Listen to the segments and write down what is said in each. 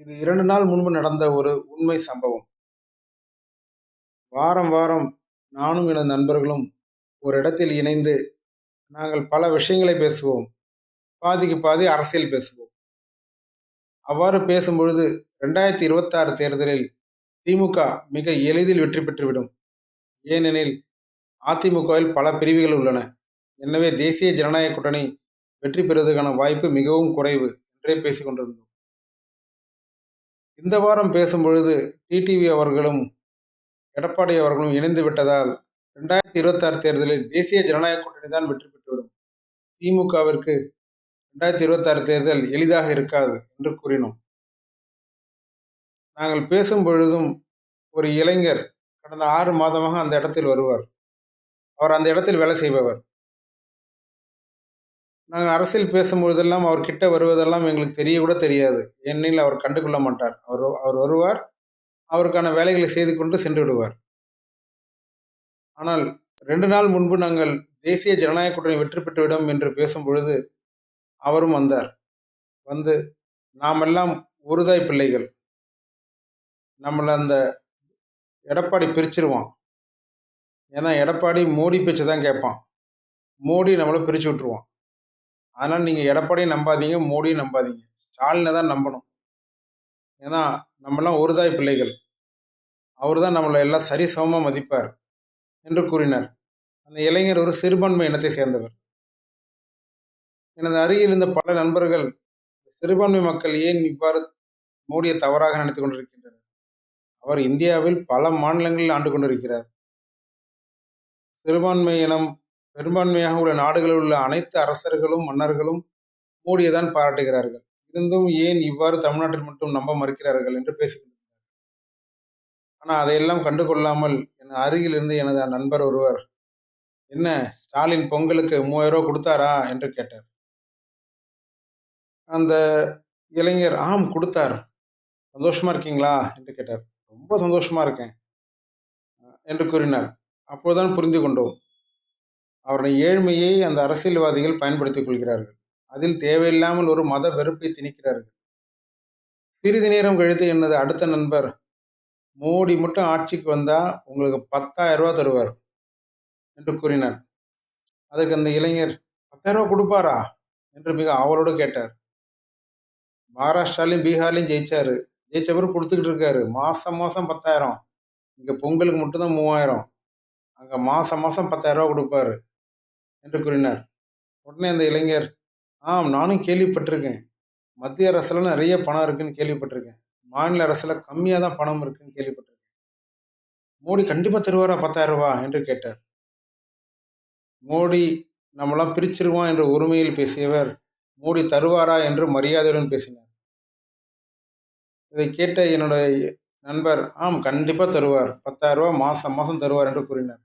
இது இரண்டு நாள் முன்பு நடந்த ஒரு உண்மை சம்பவம். வாரம், வாரம் நானும் எனது நண்பர்களும் ஒரு இடத்தில் இணைந்து, நாங்கள் பல விஷயங்களை பேசுவோம். பாதிக்கு பாதி அரசியல் பேசுவோம். அவ்வாறு பேசும்பொழுது 2026 தேர்தலில் திமுக மிக எளிதில் வெற்றி பெற்றுவிடும். ஏனெனில், அதிமுகவில் பல பிரிவுகள் உள்ளன. எனவே தேசிய ஜனநாயக கூட்டணி வெற்றி பெறுவதற்கான வாய்ப்பு மிகவும் குறைவு என்றே பேசிக்கொண்டிருந்தோம் இந்த வாரம் பேசும்பொழுது டிடிவி அவர்களும், எடப்பாடி அவர்களும் இணைந்து விட்டதால் 2026 தேர்தலில் தேசிய ஜனநாயக கூட்டணி தான் வெற்றி பெற்றுவிடும். திமுகவிற்கு 2026 தேர்தல் எளிதாக இருக்காது என்று கூறினோம். நாங்கள் பேசும் பொழுதும் ஒரு இளைஞர் கடந்த ஆறு மாதமாக அந்த இடத்தில் வருவார். அவர் அந்த இடத்தில் வேலை செய்பவர். நாங்கள் அரசியல் பேசும்பொழுதெல்லாம் அவர் கிட்ட வருவதெல்லாம் எங்களுக்கு தெரிய கூட தெரியாது. ஏனெனில் அவர் கண்டுகொள்ள மாட்டார். அவர் அவர் வருவார். அவருக்கான வேலைகளை செய்து கொண்டு சென்று விடுவார். ஆனால் ரெண்டு நாள் முன்பு நாங்கள் தேசிய ஜனநாயக கூட்டணி வெற்றி பெற்றுவிடும் என்று பேசும்பொழுது, அவரும் வந்தார். வந்து நாமெல்லாம் ஒருதாய் பிள்ளைகள். நம்மளை அந்த எடப்பாடி பிரிச்சிருவான். ஏன்னா எடப்பாடி மோடி பேச்சு தான் கேட்பான். மோடி நம்மளை பிரிச்சு விட்டுருவான். அதனால் நீங்கள் எடப்பாடியும் நம்பாதீங்க, மோடியும் நம்பாதீங்க. ஸ்டாலினை தான் நம்பணும். ஏன்னா நம்மலாம் ஒருதாய் பிள்ளைகள். அவர் தான் நம்மளை எல்லாம் சரிசமமா மதிப்பார் என்று கூறினார். அந்த இளைஞர் ஒரு சிறுபான்மை இனத்தை சேர்ந்தவர். எனது அருகில் இருந்த பல நண்பர்கள், சிறுபான்மை மக்கள் ஏன் இவ்வாறு மோடியை தவறாக நினைத்துக் கொண்டிருக்கின்றனர்? அவர் இந்தியாவில் பல மாநிலங்களில் ஆண்டு கொண்டிருக்கிறார். சிறுபான்மை இனம் பெரும்பான்மையாக உள்ள நாடுகளில் உள்ள அனைத்து அரசர்களும், மன்னர்களும் மோடியைதான் பாராட்டுகிறார்கள். இருந்தும் ஏன் இவ்வாறு தமிழ்நாட்டில் மட்டும் நம்ப மறுக்கிறார்கள் என்று பேசிக்கொண்டிருந்தார் ஆனால் அதையெல்லாம் கண்டுகொள்ளாமல் என் அருகில் இருந்து எனது நண்பர் ஒருவர், "என்ன ஸ்டாலின் பொங்கலுக்கு மூவாயிரம் ரூபா கொடுத்தாரா என்று கேட்டார். அந்த இளைஞர், "ஆம் கொடுத்தார் சந்தோஷமா இருக்கீங்களா?" என்று கேட்டார். "ரொம்ப சந்தோஷமா இருக்கேன்" என்று கூறினார். அப்போதுதான் புரிந்து கொண்டோம். அவருடைய ஏழ்மையை அந்த அரசியல்வாதிகள் பயன்படுத்திக் கொள்கிறார்கள். அதில் தேவையில்லாமல் ஒரு மத வெறுப்பை திணிக்கிறார்கள். சிறிது நேரம் கழித்து எனது அடுத்த நண்பர், "மோடி மட்டும் ஆட்சிக்கு வந்தால் உங்களுக்கு பத்தாயிரம் ரூபா தருவார்" என்று கூறினார். அதுக்கு அந்த இளைஞர், பத்தாயிரம் ரூபா கொடுப்பாரா என்று மிக ஆவலோடு கேட்டார். மகாராஷ்டிராலையும் பீகார்லையும் ஜெயிச்சாரு. ஜெயிச்சவர் கொடுத்துக்கிட்டு இருக்காரு. மாதம் மாதம் பத்தாயிரம் இங்கே பொங்கலுக்கு மட்டும்தான் மூவாயிரம் அங்கே மாதம் மாதம் பத்தாயிரரூவா கொடுப்பாரு என்று கூறினார். உடனே அந்த இளைஞர், "ஆம் நானும் கேள்விப்பட்டிருக்கேன். மத்திய அரசில் நிறைய பணம் இருக்குன்னு கேள்விப்பட்டிருக்கேன். மாநில அரசில் கம்மியாக தான் பணம் இருக்குன்னு கேள்விப்பட்டிருக்கேன். மோடி கண்டிப்பாக தருவாரா பத்தாயிரம் ரூபா என்று கேட்டார். மோடி நம்மளாம் பிரிச்சிருவான் என்று உரிமையில் பேசியவர், மோடி தருவாரா என்று மரியாதையுடன் பேசினார். இதை கேட்ட என்னுடைய நண்பர், "ஆம் கண்டிப்பாக தருவார். பத்தாயிரம் ரூபா மாதம் மாதம் தருவார்" என்று கூறினார்.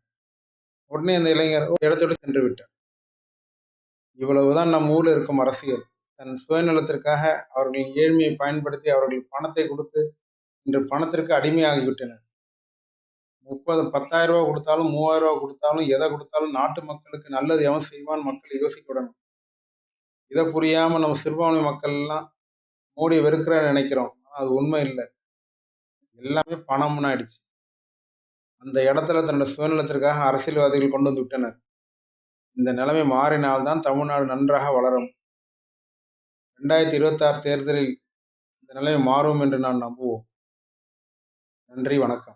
உடனே அந்த இளைஞர் இடத்தோடு சென்று விட்டார். இவ்வளவுதான் நம் ஊரில் இருக்கும் அரசியல். தன் சுயநலத்திற்காக அவர்களின் ஏழ்மையை பயன்படுத்தி அவர்கள் பணத்தை கொடுத்து இன்று பணத்திற்கு அடிமையாகிவிட்டனர். முப்பது பத்தாயிரம் ரூபா கொடுத்தாலும் மூவாயிரம் ரூபா கொடுத்தாலும் எதை கொடுத்தாலும் நாட்டு மக்களுக்கு நல்லது எவன் செய்வான் மக்கள் யோசிக்க விடணும். புரியாமல் நம்ம சிறுபான்மை மக்கள் எல்லாம் மோடியை வெறுக்கிறேன்னு நினைக்கிறோம். ஆனால் அது உண்மை இல்லை எல்லாமே பணம்னு ஆயிடுச்சு. அந்த இடத்துல தன்னோட சுயநலத்திற்காக அரசியல்வாதிகள் கொண்டு வந்து விட்டனர். இந்த நிலைமை மாறினால் தான் தமிழ்நாடு நன்றாக வளரும். 2026 தேர்தலில் இந்த நிலைமை மாறும் என்று நான் நம்புவோம். நன்றி, வணக்கம்.